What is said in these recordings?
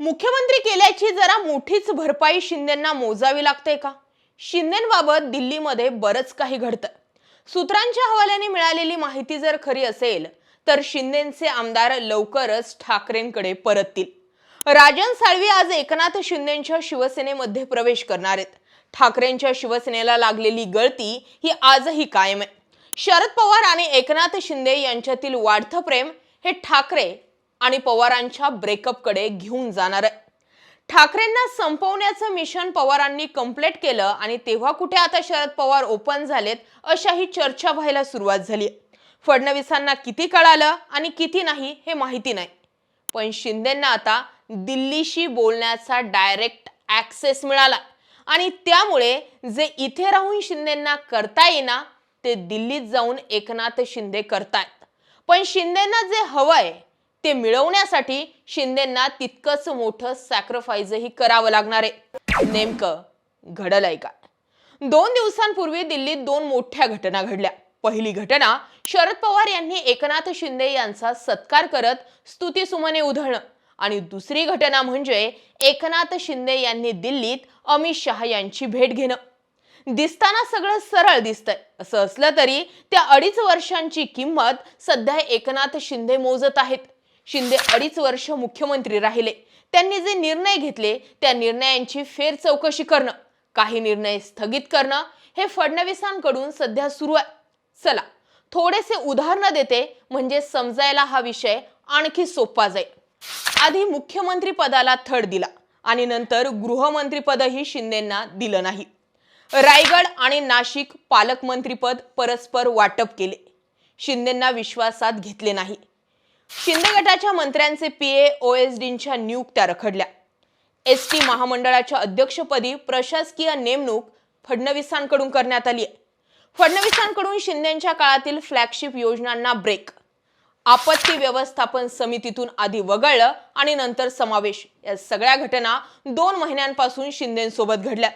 मुख्यमंत्री केल्याची जरा मोठीच भरपाई शिंदेंना मोजावी लागते का? शिंदेबाबत दिल्लीमध्ये बरंच काही घडतं. सूत्रांच्या हवाल्याने मिळालेली माहिती जर खरी असेल तर शिंदेचे आमदार लवकरच ठाकरेंकडे परततील. राजन साळवी आज एकनाथ शिंदेच्या शिवसेनेमध्ये प्रवेश करणार आहेत. ठाकरेंच्या शिवसेनेला लागलेली गळती ही आजही कायम आहे. शरद पवार आणि एकनाथ शिंदे यांच्यातील वाढतं प्रेम हे ठाकरे आणि पवारांच्या ब्रेकअपकडे घेऊन जाणार आहे. ठाकरेंना संपवण्याचं मिशन पवारांनी कंप्लीट केलं आणि तेव्हा कुठे आता शरद पवार ओपन झालेत अशाही चर्चा व्हायला सुरुवात झाली फडणवीसांना किती कळालं आणि किती नाही हे माहिती नाही. पण शिंदेंना आता दिल्लीशी बोलण्याचा डायरेक्ट ॲक्सेस मिळाला. आणि त्यामुळे जे इथे राहून शिंदेंना करता येईना ते दिल्लीत जाऊन एकनाथ शिंदे करतायत. पण शिंदेंना जे हवंय ते मिळवण्यासाठी शिंदेंना तितकंच मोठं सॅक्रिफाईजही करावं लागणार आहे. नेमकं घडलंय का दोन दिवसांपूर्वी दिल्लीत दोन मोठ्या घटना घडल्या. पहिली घटना शरद पवार यांनी एकनाथ शिंदे यांचा सत्कार करत स्तुतीसुमने उधळणं. आणि दुसरी घटना म्हणजे एकनाथ शिंदे यांनी दिल्लीत अमित शहा यांची भेट घेणं. दिसताना सगळं सरळ दिसतंय. असं असलं तरी त्या अडीच वर्षांची किंमत सध्या एकनाथ शिंदे मोजत आहेत. शिंदे अडीच वर्ष मुख्यमंत्री राहिले. त्यांनी जे निर्णय घेतले त्या निर्णयांची फेर चौकशी करणं काही निर्णय स्थगित करणं हे फडणवीसांकडून सध्या सुरू आहे. चला थोडेसे उदाहरणं देते म्हणजे समजायला हा विषय आणखी सोपा जाईल. आधी मुख्यमंत्री पदाला थड दिला आणि नंतर गृहमंत्रीपदही शिंदेंना दिलं नाही. रायगड आणि नाशिक पालकमंत्रीपद परस्पर वाटप केले. शिंदेंना विश्वासात घेतले नाही. शिंदे गटाच्या मंत्र्यांचे पीए ओएसडींच्या नियुक्त्या रखडल्या. एस टी महामंडळाच्या अध्यक्षपदी प्रशासकीय नेमणूक फडणवीसांकडून करण्यात आली आहे फडणवीसांकडून शिंदेच्या काळातील फ्लॅगशिप योजनांना ब्रेक. आपत्ती व्यवस्थापन समितीतून आधी वगळलं आणि नंतर समावेश. या सगळ्या घटना दोन महिन्यांपासून शिंदेसोबत घडल्या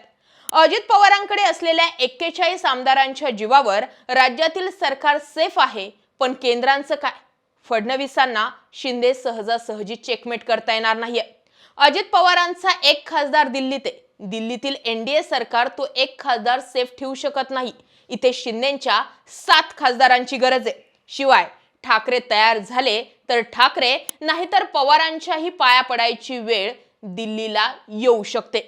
अजित पवारांकडे असलेल्या एक्केचाळीस आमदारांच्या जीवावर राज्यातील सरकार सेफ आहे पण केंद्रांचं काय? फडणवीसांना शिंदे सहजासहजी चेकमेट करता येणार नाहीये. अजित पवारांचा एक खासदार दिल्लीत आहे. दिल्लीतील एनडीए सरकार तो एक खासदार सेफ ठेवू शकत नाही. इथे शिंदेच्या सात खासदारांची गरज आहे. शिवाय ठाकरे तयार झाले तर ठाकरे नाहीतर पवारांच्याही पाया पडायची वेळ दिल्लीला येऊ शकते.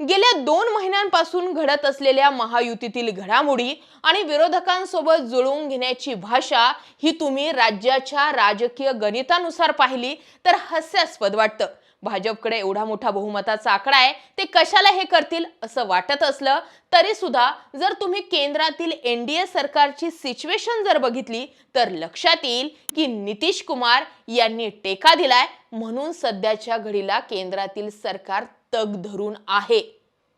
गेल्या दोन महिन्यांपासून घडत असलेल्या महायुतीतील घडामोडी आणि विरोधकांसोबत जुळवून घेण्याची भाषा ही तुम्ही राज्याच्या राजकीय गणितानुसार पाहिली तर हास्यास्पद वाटतं. भाजपकडे एवढा मोठा बहुमताचा आकडा आहे ते कशाला हे करतील असं वाटत असलं तरी सुद्धा जर तुम्ही केंद्रातील एनडीए सरकारची सिच्युएशन जर बघितली तर लक्षात येईल की नितीश कुमार यांनी टेका दिलाय म्हणून सध्याच्या घडीला केंद्रातील सरकार तग धरून आहे.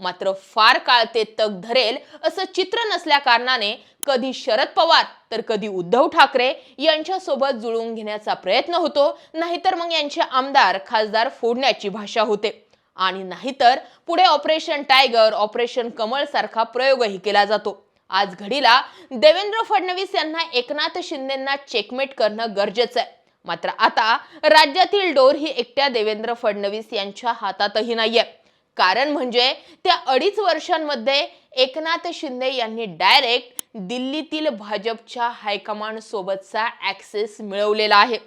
मात्र फार काळ ते तग धरेल असं चित्र नसल्या कारणाने कधी शरद पवार तर कधी उद्धव ठाकरे यांच्यासोबत जुळवून घेण्याचा प्रयत्न होतो नाहीतर मग यांचे आमदार खासदार फोडण्याची भाषा होते. आणि नाहीतर पुढे ऑपरेशन टायगर ऑपरेशन कमळ सारखा प्रयोगही केला जातो. आज घडीला देवेंद्र फडणवीस यांना एकनाथ शिंदेंना चेकमेट करणं गरजेचं आहे. मात्र आता राज्यातील डोर ही एकट्या देवेंद्र फडणवीस यांच्या हातातही नाहीये. कारण म्हणजे त्या अडीच वर्षांमध्ये एकनाथ शिंदे यांनी डायरेक्ट दिल्लीतील भाजपच्या हायकमांड सोबतचा ऍक्सेस मिळवलेला आहे.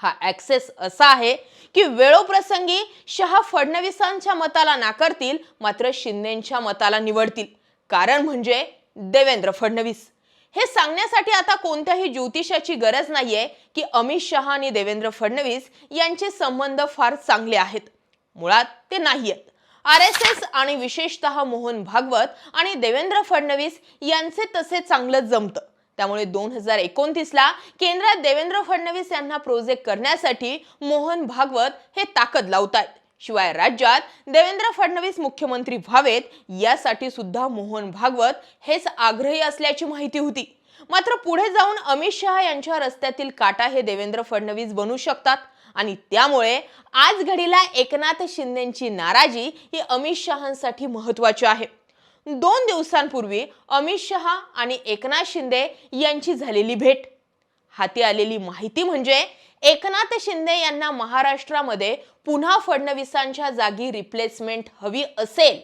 हा ऍक्सेस असा आहे की वेळोप्रसंगी शहा फडणवीसांच्या मताला नाकारतील मात्र शिंदेच्या मताला निवडतील. कारण म्हणजे देवेंद्र फडणवीस. हे सांगण्यासाठी आता कोणत्याही ज्योतिषाची गरज नाहीये की अमित शहा आणि देवेंद्र फडणवीस यांचे संबंध फार चांगले आहेत. मुळात ते नाही आहेत आर एस एस आणि विशेषतः मोहन भागवत आणि देवेंद्र फडणवीस यांचे तसे चांगलं जमतं. त्यामुळे दोन हजार एकोणतीसला केंद्रात देवेंद्र फडणवीस यांना प्रोजेक्ट करण्यासाठी मोहन भागवत हे ताकद लावतायत. शिवाय राज्यात देवेंद्र फडणवीस मुख्यमंत्री व्हावेत यासाठी सुद्धा मोहन भागवत हेच आग्रही असल्याची माहिती होती. मात्र पुढे जाऊन अमित शहा यांच्या रस्त्यातील काटा हे देवेंद्र फडणवीस बनू शकतात आणि त्यामुळे आज घडीला एकनाथ शिंदेची नाराजी ही अमित शहांसाठी महत्वाची आहे. दोन दिवसांपूर्वी अमित शहा आणि एकनाथ शिंदे यांची झालेली भेट. हाती आलेली माहिती म्हणजे एकनाथ शिंदे यांना महाराष्ट्रामध्ये पुन्हा फडणवीसांच्या जागी रिप्लेसमेंट हवी असेल.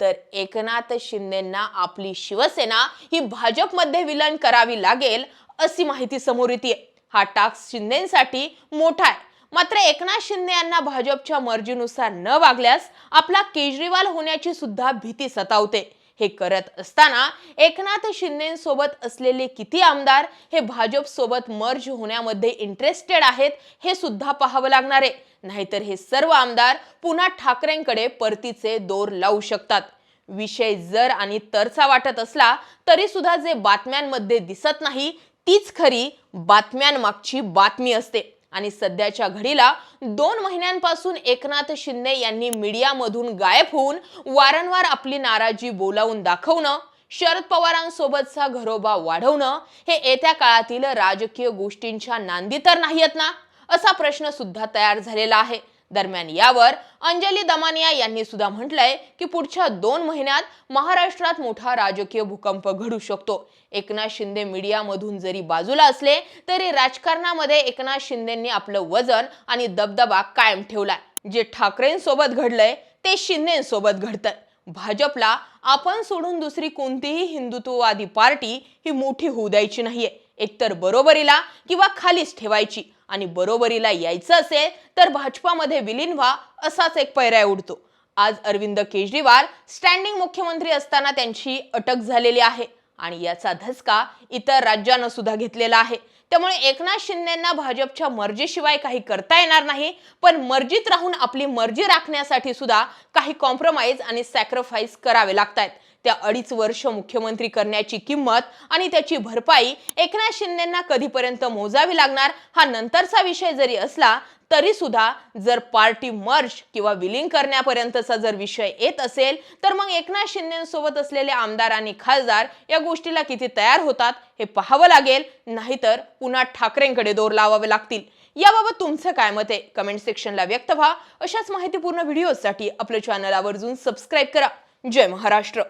तर एकनाथ शिंदेना आपली शिवसेना ही भाजपमध्ये विलन करावी लागेल अशी माहिती समोर येते हा टास्क शिंदेसाठी मोठा आहे. मात्र एकनाथ शिंदे यांना भाजपच्या मर्जीनुसार न वागल्यास आपला केजरीवाल होण्याची सुद्धा भीती सतावते. हे करत असताना एकनाथ शिंदेसोबत असलेले किती आमदार हे भाजप सोबत मर्ज होण्यामध्ये इंटरेस्टेड आहेत हे सुद्धा पाहावं लागणार आहे. नाहीतर हे सर्व आमदार पुन्हा ठाकरेंकडे परतीचे दोर लावू शकतात. विषय जर आणि तरचा वाटत असला तरी सुद्धा जे बातम्यांमध्ये दिसत नाही तीच खरी बातम्यांमागची बातमी असते. आणि सध्याच्या घडीला दोन महिन्यांपासून एकनाथ शिंदे यांनी मीडियामधून गायब होऊन वारंवार आपली नाराजी बोलावून दाखवणं शरद पवारांसोबतचा घरोबा वाढवणं हे येत्या काळातील राजकीय गोष्टींच्या नांदी तर नाहीयेत ना? असा प्रश्न सुद्धा तयार झालेला आहे. दरम्यान यावर अंजली दमानिया यांनी सुद्धा म्हटलंय की पुढच्या दोन महिन्यात महाराष्ट्रात मोठा राजकीय भूकंप घडू शकतो. एकनाथ शिंदे मीडियामधून जरी बाजूला असले तरी राजकारणामध्ये एकनाथ शिंदेंनी आपलं वजन आणि दबदबा कायम ठेवलाय. जे ठाकरेंसोबत घडलंय ते शिंदेसोबत घडतंय. भाजपला आपण सोडून दुसरी कोणतीही हिंदुत्ववादी पार्टी ही मोठी होऊ द्यायची नाहीये. एकतर बरोबरीला किंवा खालीच ठेवायची. आणि बरोबरीला यायचं असेल तर भाजपामध्ये विलीन व्हा असाच एक पर्याय उडतो. आज अरविंद केजरीवाल स्टँडिंग मुख्यमंत्री असताना त्यांची अटक झालेली आहे आणि याचा धसका इतर राज्यानं सुद्धा घेतलेला आहे. त्यामुळे एकनाथ शिंदेना भाजपच्या मर्जीशिवाय काही करता येणार नाही पण मर्जीत राहून आपली मर्जी राखण्यासाठी सुद्धा काही कॉम्प्रोमाइज आणि सॅक्रिफाईस करावे लागतात त्या अडीच वर्ष मुख्यमंत्री करण्याची किंमत आणि त्याची भरपाई एकनाथ शिंदेना कधीपर्यंत मोजावी लागणार हा नंतरचा विषय जरी असला तरी सुद्धा जर पार्टी मर्ज किंवा विलीन करण्यापर्यंतचा जर विषय येत असेल तर मग एकनाथ शिंदेसोबत असलेले आमदार आणि खासदार या गोष्टीला किती तयार होतात हे पाहावं लागेल. नाहीतर पुन्हा ठाकरेंकडे दोर लावावे लागतील. याबाबत तुमचं काय मत आहे? कमेंट सेक्शनला व्यक्त व्हा. अशाच माहितीपूर्ण व्हिडिओसाठी आपलं चॅनल आवर्जून सबस्क्राईब करा. जय महाराष्ट्र.